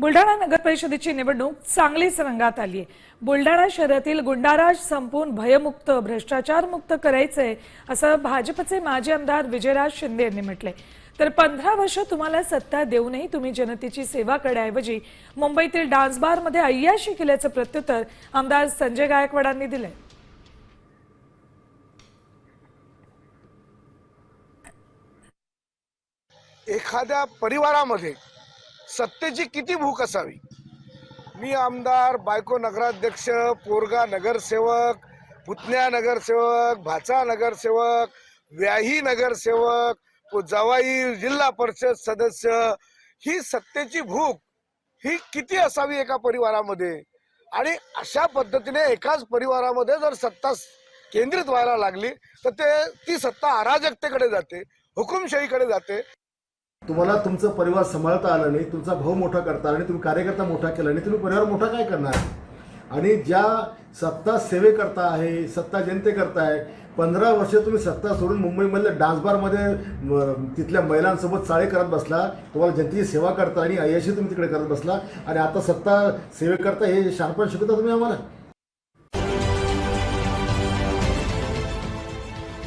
बुलढाणा नगर परिषदेची निवडणूक चांगलीच रंगात आली आहे बुलढाणा शहरातील गुंडाराज संपून भयमुक्त भ्रष्टाचारमुक्त करायचंय असं भाजपचे माजी आमदार विजयराज शिंदे यांनी म्हटलंय. तर पंधरा वर्ष तुम्हाला सत्ता देऊनही तुम्ही जनतेची सेवा करण्याऐवजी मुंबईतील डान्स बारमध्ये अय्याशी केल्याचं प्रत्युत्तर आमदार संजय गायकवाडांनी दिलंय. एखाद्या परिवारामध्ये सत्तेची किती भूक असावी? मी आमदार बायको नगराध्यक्ष पोरगा नगरसेवक पुतण्या नगरसेवक भाचा नगरसेवक व्याही नगरसेवक जवाई जिल्हा परिषद सदस्य ही सत्तेची भूक ही किती असावी एका परिवारामध्ये? आणि अशा पद्धतीने एकाच परिवारामध्ये जर सत्ता केंद्रित व्हायला लागली तर ते ती सत्ता अराजकतेकडे जाते हुकुमशाहीकडे जाते. तुम्हाला तुमचं परिवार सांभाळता आलं नाही तुमचा भाऊ मोठा करता आला नाही तुम्ही कार्यकर्ता मोठा केला नाही तुम्ही परिवार मोठा काय करणार? आणि ज्या सत्ता सेवेकरता आहे सत्ता जनतेकरता आहे पंधरा वर्ष तुम्ही सत्ता सोडून मुंबईमधल्या डान्स बारमध्ये तिथल्या महिलांसोबत चाळे करत बसला तुम्हाला जनतेची सेवा करता आणि अयशी तुम्ही तिकडे करत बसला आणि आता सत्ता सेवे करता हे शार्पण शिकवता तुम्ही आम्हाला?